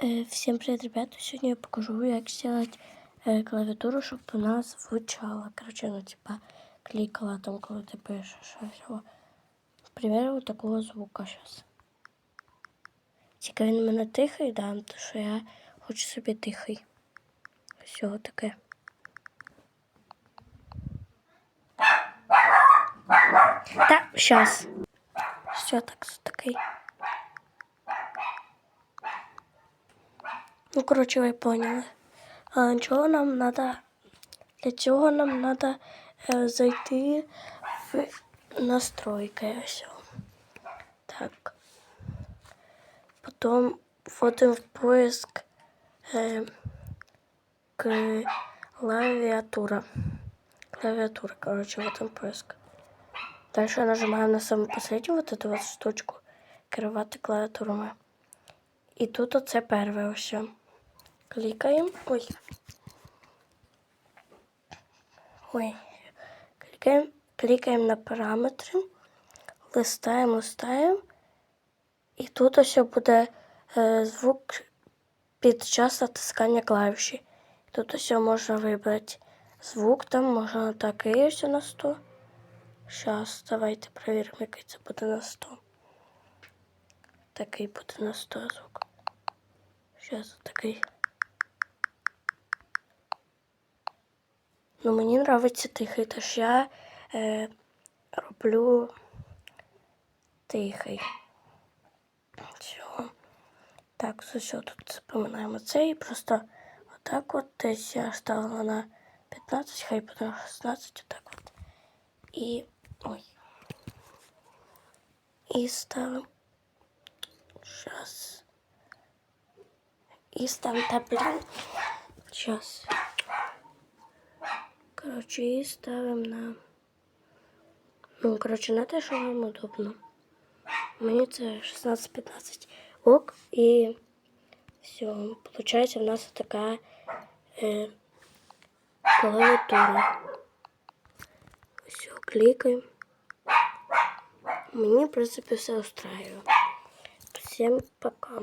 Э, Всем привет, ребята! Сегодня я покажу, как сделать э, клавиатуру, чтобы у нас звучала. Короче, ну типа кликала там, когда ты пишешь. Всього. К примеру, вот такого звука сейчас. Тільки він у мене тихий, да, тому що я хочу собі тихий. Всього таке. Так, сейчас. Все так, такий. Ну, коротше, ви поняли. А чого нам треба? Для цього нам треба е, зайти в настройки. Все. Так. Потім вводимо в поиск е, клавиатура. Клавиатура, короче, вводим поиск. Дальше нажимаем на самую последнюю вот эту штучку. Керувати клавіатурами. І тут оце перше ось. Клікаємо. Ой. Ой. Клікаємо, клікаємо на параметри, листаємо, листаємо. І тут ось буде е, звук під час натискання клавіші. Тут ось можна вибрати звук, там можна такий ось на 100. Зараз, давайте перевіримо, який це буде на 100. Такий буде на 100 звук. Зараз такий. Ну, мені подобається тихий, тож я е, роблю тихий. Все. Так, все, тут запоминаємо це і просто отак от десь я ставила на 15, хай на 16, отак от. І. Ой. І ставимо. Сейчас. І ставимо та блін. Сейчас. Короче, і ставимо на. Ну, короче, на те, що вам удобно. Мені це 16-15 ок. І все. Получається, у нас така е, клавіатура. Все, кликаем. Мне, в принципе, все устраивает. Всем пока.